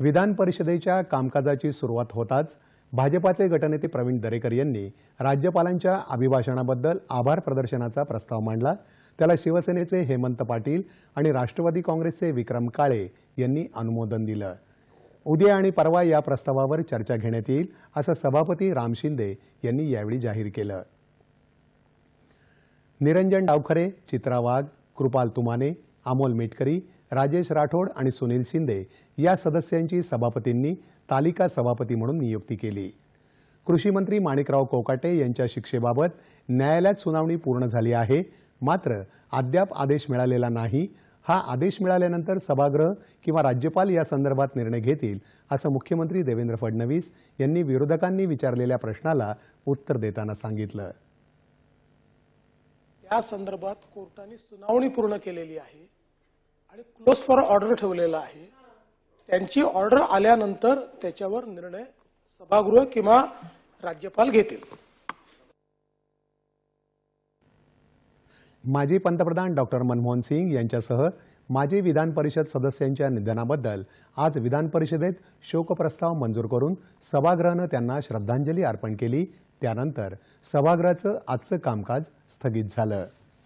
विधान परिषदेच्या कामकाजाची सुरुवात होताच भाजपाचे गटनेते प्रवीण दरेकर यांनी राज्यपालांच्या अभिभाषणाबद्दल आभार प्रदर्शनाचा प्रस्ताव मांडला. त्याला शिवसेनेचे हेमंत पाटील आणि राष्ट्रवादी काँग्रेसचे विक्रम काळे यांनी अनुमोदन दिलं. उद्या आणि परवा या प्रस्तावावर चर्चा घेण्यात येईल असं सभापती राम शिंदे यांनी यावेळी जाहीर केलं. निरंजन डावखरे चित्रा वाघ कृपाल तुमाने अमोल मिटकरी राजेश राठोड आणि सुनील शिंदे या सदस्यांची सभापतींनी तालिका सभापती म्हणून नियुक्ती केली. कृषी मंत्री माणिकराव कोकाटे यांच्या शिक्षेबाबत न्यायालयात सुनावणी पूर्ण झाली आहे. मात्र अद्याप आदेश मिळालेला नाही. हा आदेश मिळाल्यानंतर सभागृह किंवा राज्यपाल या संदर्भात निर्णय घेतील असं मुख्यमंत्री देवेंद्र फडणवीस यांनी विरोधकांनी विचारलेल्या प्रश्नाला उत्तर देताना सांगितलं. त्या संदर्भात कोर्टाने सुनावणी पूर्ण केलेली आहे. आणि क्लोज फॉर ऑर्डर ठेवलेला आहे. त्यांची ऑर्डर आल्यानंतर त्याच्यावर निर्णय सभागृह किंवा राज्यपाल घेतील. माजी पंतप्रधान डॉक्टर मनमोहन सिंग यांच्यासह माजी विधान परिषद सदस्यांच्या निधनाबद्दल आज विधान परिषदेत शोकप्रस्ताव मंजूर करून सभागृहानं त्यांना श्रद्धांजली अर्पण केली. त्यानंतर सभागृहाचं आजचं कामकाज स्थगित झालं.